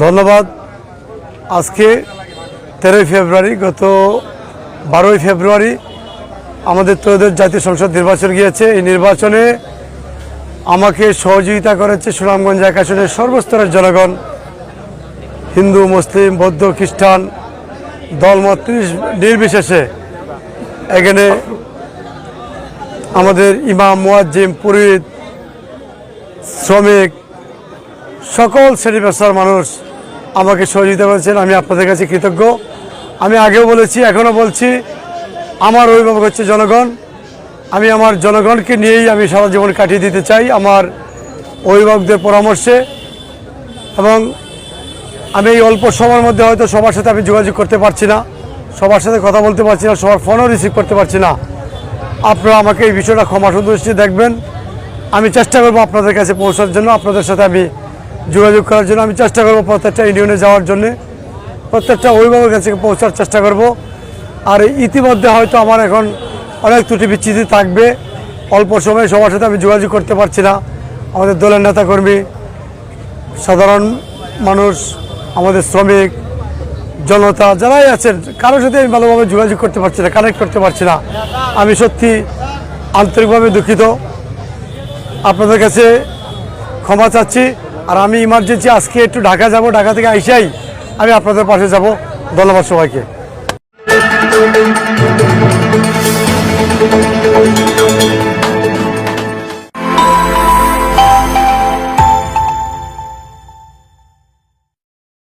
ধন্যবাদ। আজকে তেরোই ফেব্রুয়ারি, গত বারোই ফেব্রুয়ারি আমাদের ত্রয়োদশ জাতীয় সংসদ নির্বাচন গিয়েছে। এই নির্বাচনে আমাকে সহযোগিতা করেছে সুনামগঞ্জ এক আসনের সর্বস্তরের জনগণ। হিন্দু, মুসলিম, বৌদ্ধ, খ্রিস্টান, দলমত নির্বিশ- নির্বিশেষে এখানে আমাদের ইমাম, মুয়াজ্জিম, পুরোহিত, শ্রমিক সকল শ্রেণি পেশার মানুষ আমাকে সহযোগিতা করেছেন, আমি আপনাদের কাছে কৃতজ্ঞ। আমি আগেও বলেছি, এখনও বলছি, আমার অভিভাবক হচ্ছে জনগণ। আমি আমার জনগণকে নিয়েই আমি সারা জীবন কাটিয়ে দিতে চাই আমার অভিভাবকদের পরামর্শে। এবং আমি এই অল্প সময়ের মধ্যে হয়তো সবার সাথে আমি যোগাযোগ করতে পারছি না, সবার সাথে কথা বলতে পারছি না, সবার ফোনও রিসিভ করতে পারছি না। আপনারা আমাকে এই বিষয়টা ক্ষমা সুদৃষ্টি দেখবেন। আমি চেষ্টা করব আপনাদের কাছে পৌঁছার জন্য, আপনাদের সাথে আমি যোগাযোগ করার জন্য আমি চেষ্টা করব প্রত্যেকটা ইউনিয়নে যাওয়ার জন্য। প্রত্যেকটা অভিভাবকের কাছে পৌঁছার চেষ্টা করব। আর ইতিমধ্যে হয়তো আমার এখন অনেক ত্রুটি বিচ্ছিতি থাকবে। অল্প সময়ে সবার সাথে আমি যোগাযোগ করতে পারছি না। আমাদের দলের নেতাকর্মী, সাধারণ মানুষ, আমাদের শ্রমিক, জনতা, যারাই আছেন, কারোর সাথে আমি ভালোভাবে যোগাযোগ করতে পারছি না কানেক্ট করতে পারছি না। আমি সত্যি আন্তরিকভাবে দুঃখিত। আপনাদের কাছে ক্ষমা চাচ্ছি। আর আমি ইমার্জেন্সি আজকে একটু ঢাকা যাব, ঢাকা থেকে আইসাই আমি আপনাদের পাশে যাব। ধন্যবাদ সবাইকে।